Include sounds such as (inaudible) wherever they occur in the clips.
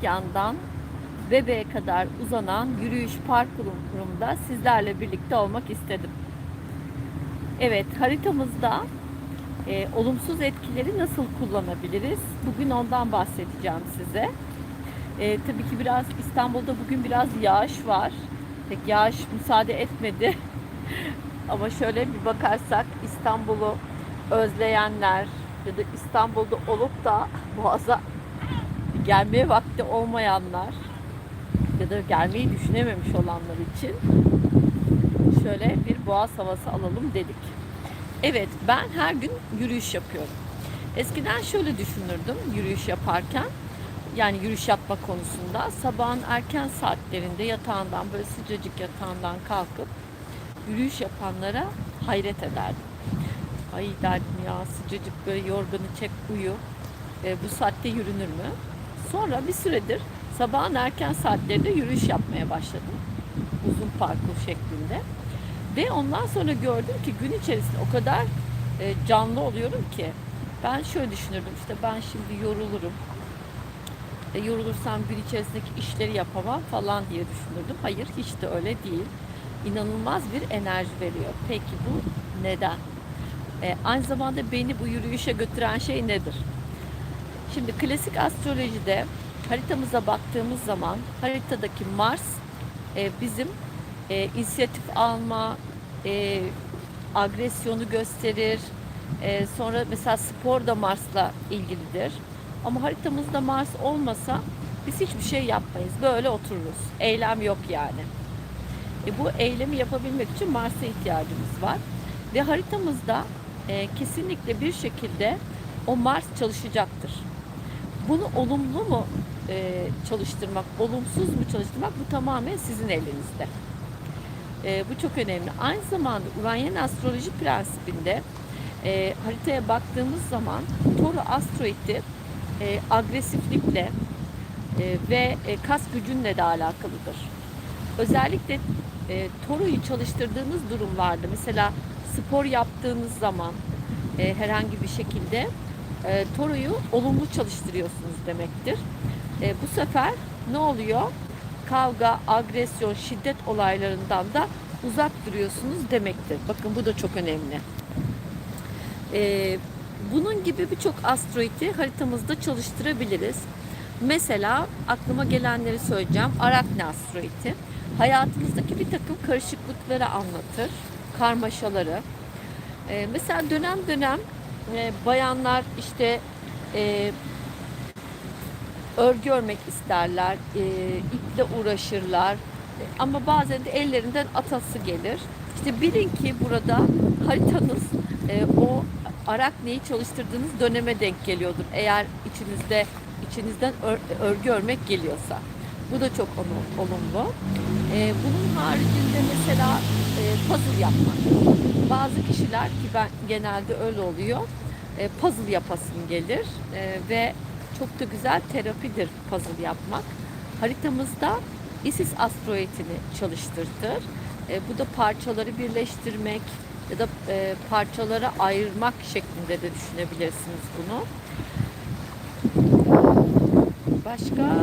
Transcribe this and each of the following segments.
Sincan'dan Bebe'ye kadar uzanan yürüyüş parkurumda sizlerle birlikte olmak istedim. Evet, haritamızda e, olumsuz etkileri nasıl kullanabiliriz? Bugün ondan bahsedeceğim size. E, tabii ki biraz İstanbul'da bugün biraz yağış var. Pek yağış müsaade etmedi. (laughs) Ama şöyle bir bakarsak İstanbul'u özleyenler ya da İstanbul'da olup da (laughs) Boğaz'a gelmeye vakti olmayanlar ya da gelmeyi düşünememiş olanlar için şöyle bir boğaz havası alalım dedik. Evet ben her gün yürüyüş yapıyorum. Eskiden şöyle düşünürdüm yürüyüş yaparken yani yürüyüş yapma konusunda sabahın erken saatlerinde yatağından böyle sıcacık yatağından kalkıp yürüyüş yapanlara hayret ederdim. Ay derdim ya sıcacık böyle yorganı çek uyu. E, bu saatte yürünür mü? Sonra bir süredir sabahın erken saatlerinde yürüyüş yapmaya başladım. Uzun parkur şeklinde. Ve ondan sonra gördüm ki gün içerisinde o kadar e, canlı oluyorum ki ben şöyle düşünürdüm işte ben şimdi yorulurum. E, yorulursam gün içerisindeki işleri yapamam falan diye düşünürdüm. Hayır hiç de öyle değil. İnanılmaz bir enerji veriyor. Peki bu neden? E, aynı zamanda beni bu yürüyüşe götüren şey nedir? Şimdi klasik astrolojide haritamıza baktığımız zaman haritadaki Mars e, bizim e, inisiyatif alma, e, agresyonu gösterir. E, sonra mesela spor da Mars'la ilgilidir. Ama haritamızda Mars olmasa biz hiçbir şey yapmayız. Böyle otururuz. Eylem yok yani. E, bu eylemi yapabilmek için Mars'a ihtiyacımız var. Ve haritamızda e, kesinlikle bir şekilde o Mars çalışacaktır. Bunu olumlu mu e, çalıştırmak, olumsuz mu çalıştırmak bu tamamen sizin elinizde. E, bu çok önemli. Aynı zamanda Uranyen astroloji prensibinde e, haritaya baktığımız zaman Toru asteroidi e, agresiflikle e, ve e, kas gücünle de alakalıdır. Özellikle e, Toru'yu çalıştırdığınız durumlarda mesela spor yaptığınız zaman e, herhangi bir şekilde e, Toru'yu olumlu çalıştırıyorsunuz demektir. E, bu sefer ne oluyor? Kavga, agresyon, şiddet olaylarından da uzak duruyorsunuz demektir. Bakın bu da çok önemli. E, bunun gibi birçok asteroidi haritamızda çalıştırabiliriz. Mesela aklıma gelenleri söyleyeceğim. Arakne asteroidi hayatımızdaki bir takım karışıklıkları anlatır, karmaşaları. E, mesela dönem dönem e, bayanlar işte e, örgü örmek isterler, e, iple uğraşırlar. Ama bazen de ellerinden atası gelir. İşte bilin ki burada haritanız e, o arakneyi çalıştırdığınız döneme denk geliyordur. Eğer içinizde içinizden ör- örgü örmek geliyorsa. Bu da çok olumlu. E, bunun haricinde mesela e, puzzle yapmak. Bazı kişiler ki ben genelde öyle oluyor. E, puzzle yapasın gelir e, ve çok da güzel terapidir puzzle yapmak. Haritamızda Isis asteroidini çalıştırtır. E, bu da parçaları birleştirmek ya da e, parçalara ayırmak şeklinde de düşünebilirsiniz bunu. Başka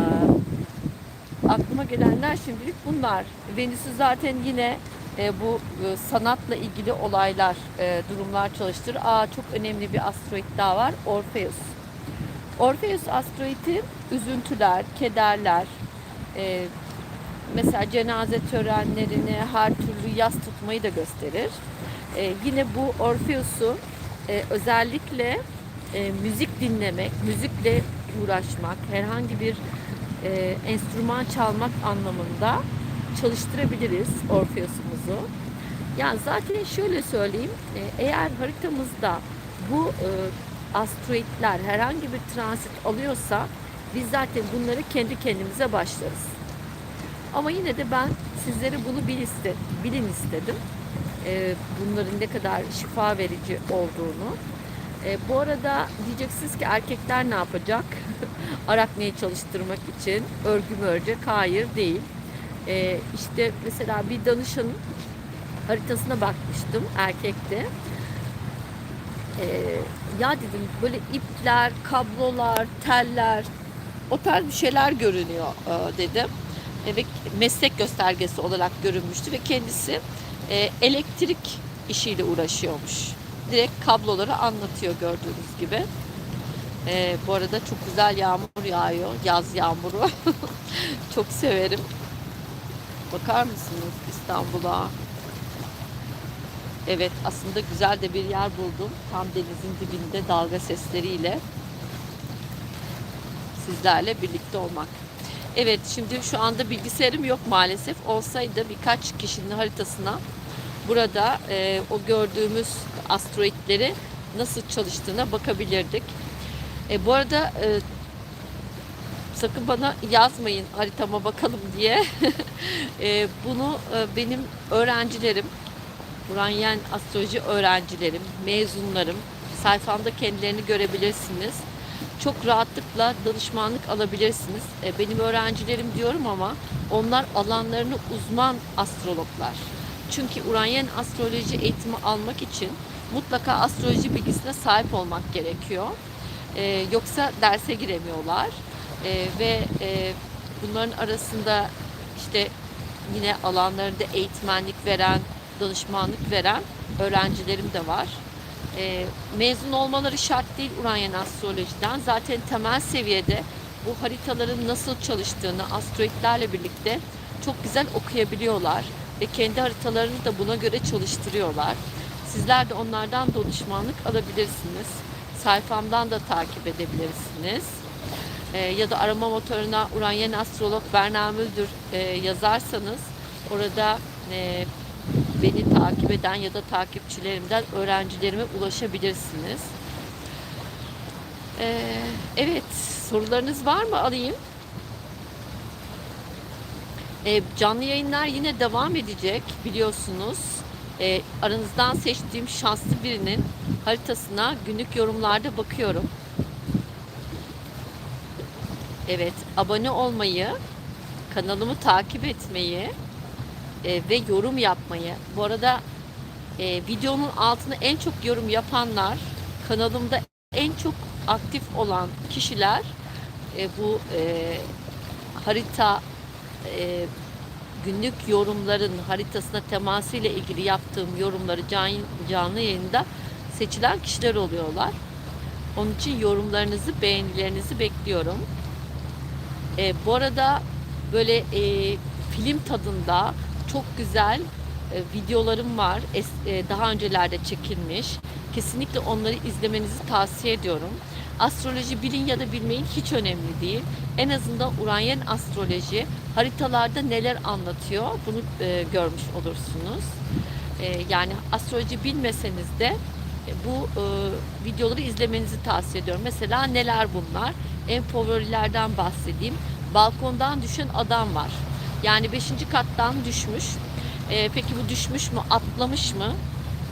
aklıma gelenler şimdilik bunlar. Venüs'ü zaten yine e, bu e, sanatla ilgili olaylar, e, durumlar çalıştırır. Aa çok önemli bir asteroid daha var. Orpheus. Orpheus asteroidi üzüntüler, kederler, e, mesela cenaze törenlerini, her türlü yas tutmayı da gösterir. E, yine bu Orpheus'u e, özellikle e, müzik dinlemek, müzikle uğraşmak, herhangi bir e, enstrüman çalmak anlamında çalıştırabiliriz Orpheus'umuzu. Yani zaten şöyle söyleyeyim, e, eğer haritamızda bu e, asteroidler herhangi bir transit alıyorsa biz zaten bunları kendi kendimize başlarız. Ama yine de ben sizlere bunu bil iste, bilin istedim. E, bunların ne kadar şifa verici olduğunu. E, bu arada diyeceksiniz ki erkekler ne yapacak? (laughs) Arakneyi çalıştırmak için örgü mü örecek? Hayır değil. E, işte mesela bir danışanın haritasına bakmıştım erkekte. E, ya dedim böyle ipler, kablolar, teller o tarz bir şeyler görünüyor e, dedim. E, ve meslek göstergesi olarak görünmüştü ve kendisi e, elektrik işiyle uğraşıyormuş. Direkt kabloları anlatıyor gördüğünüz gibi. E, bu arada çok güzel yağmur yağıyor. Yaz yağmuru. (laughs) çok severim. Bakar mısınız İstanbul'a? Evet aslında güzel de bir yer buldum. Tam denizin dibinde dalga sesleriyle sizlerle birlikte olmak. Evet şimdi şu anda bilgisayarım yok maalesef. Olsaydı birkaç kişinin haritasına burada e, o gördüğümüz asteroidleri nasıl çalıştığına bakabilirdik. E, bu arada e, sakın bana yazmayın haritama bakalım diye. (laughs) e, bunu e, benim öğrencilerim, Uranyen astroloji öğrencilerim, mezunlarım sayfamda kendilerini görebilirsiniz. Çok rahatlıkla danışmanlık alabilirsiniz. E, benim öğrencilerim diyorum ama onlar alanlarını uzman astrologlar. Çünkü Uranyen astroloji eğitimi almak için mutlaka astroloji bilgisine sahip olmak gerekiyor. E, yoksa derse giremiyorlar. E, ve e, bunların arasında işte yine alanlarında eğitmenlik veren, danışmanlık veren öğrencilerim de var. E, mezun olmaları şart değil Uranyen astrolojiden. Zaten temel seviyede bu haritaların nasıl çalıştığını asteroidlerle birlikte çok güzel okuyabiliyorlar ve kendi haritalarını da buna göre çalıştırıyorlar. Sizler de onlardan danışmanlık alabilirsiniz. Sayfamdan da takip edebilirsiniz. E, ya da arama motoruna Uranyen Astrolog Berna Müldür e, yazarsanız orada e, beni takip eden ya da takipçilerimden öğrencilerime ulaşabilirsiniz. Ee, evet, sorularınız var mı? Alayım. Ee, canlı yayınlar yine devam edecek biliyorsunuz. Ee, aranızdan seçtiğim şanslı birinin haritasına günlük yorumlarda bakıyorum. Evet, abone olmayı, kanalımı takip etmeyi, e, ve yorum yapmayı. Bu arada e, videonun altına en çok yorum yapanlar kanalımda en çok aktif olan kişiler e, bu e, harita e, günlük yorumların haritasına teması ile ilgili yaptığım yorumları can, canlı yayında seçilen kişiler oluyorlar. Onun için yorumlarınızı, beğenilerinizi bekliyorum. E, bu arada böyle e, film tadında çok güzel e, videolarım var. Es, e, daha öncelerde çekilmiş. Kesinlikle onları izlemenizi tavsiye ediyorum. Astroloji bilin ya da bilmeyin hiç önemli değil. En azından Uranyen astroloji haritalarda neler anlatıyor bunu e, görmüş olursunuz. E, yani astroloji bilmeseniz de bu e, videoları izlemenizi tavsiye ediyorum. Mesela neler bunlar? En favorilerden bahsedeyim. Balkondan düşen adam var. Yani 5. kattan düşmüş. Ee, peki bu düşmüş mü, atlamış mı?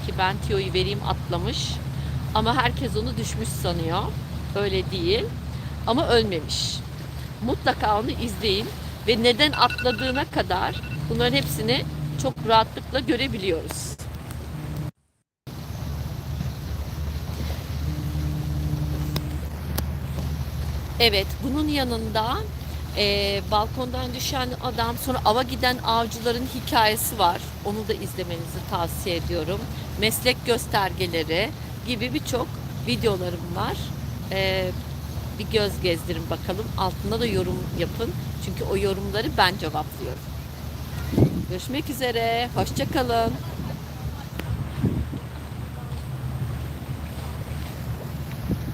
Ki ben tiyoyu vereyim atlamış. Ama herkes onu düşmüş sanıyor. Öyle değil. Ama ölmemiş. Mutlaka onu izleyin ve neden atladığına kadar bunların hepsini çok rahatlıkla görebiliyoruz. Evet, bunun yanında e, balkondan düşen adam sonra ava giden avcıların hikayesi var. Onu da izlemenizi tavsiye ediyorum. Meslek göstergeleri gibi birçok videolarım var. E, bir göz gezdirin bakalım. Altına da yorum yapın. Çünkü o yorumları ben cevaplıyorum. Görüşmek üzere. Hoşçakalın.